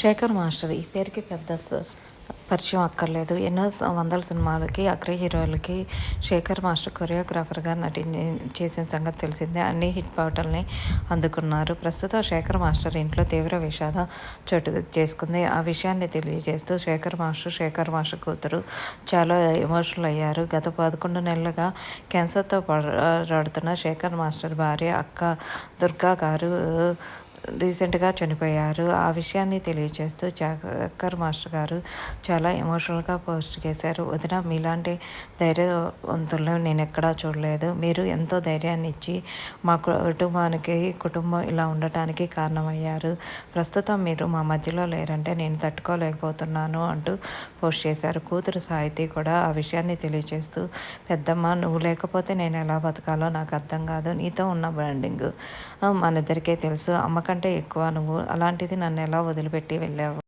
Shekhar master ఈ పేరుకి పెద్ద పరిచయం అక్కర్లేదు. ఎన్నో వందల సినిమాలకి అగ్ర హీరోలకి శేఖర్ మాస్టర్ కొరియోగ్రాఫర్గా నటి చేసిన సంగతి తెలిసిందే. అన్ని హిట్ పాటల్ని అందుకున్నారు. ప్రస్తుతం శేఖర్ మాస్టర్ ఇంట్లో తీవ్ర విషాదం చోటు చేసుకుంది. ఆ విషయాన్ని తెలియజేస్తూ శేఖర్ మాస్టర్ శేఖర్ మాస్టర్ కూతురు చాలా ఎమోషనల్ అయ్యారు. గత పదకొండు నెలలుగా క్యాన్సర్తో పోరాడుతున్న శేఖర్ మాస్టర్ భార్య అక్క దుర్గా గారు రీసెంట్గా చనిపోయారు. ఆ విషయాన్ని తెలియజేస్తూ జాకర్ మాస్టర్ గారు చాలా ఎమోషనల్గా పోస్ట్ చేశారు. వదిన మీలాంటి ధైర్యవంతులను నేను ఎక్కడా చూడలేదు. మీరు ఎంతో ధైర్యాన్ని ఇచ్చి మా కుటుంబానికి కుటుంబం ఇలా ఉండటానికి కారణమయ్యారు. ప్రస్తుతం మీరు మా మధ్యలో లేరంటే నేను తట్టుకోలేకపోతున్నాను అంటూ పోస్ట్ చేశారు. కూతురు సాహితీ కూడా ఆ విషయాన్ని తెలియజేస్తూ పెద్దమ్మ నువ్వు లేకపోతే నేను ఎలా బతకాలో నాకు అర్థం కాదు. నీతో ఉన్న బ్రాండింగ్ మన ఇద్దరికే తెలుసు. కంటే ఎక్కువ నువ్వు అలాంటిది నన్ను ఎలా వదిలిపెట్టి వెళ్ళావు?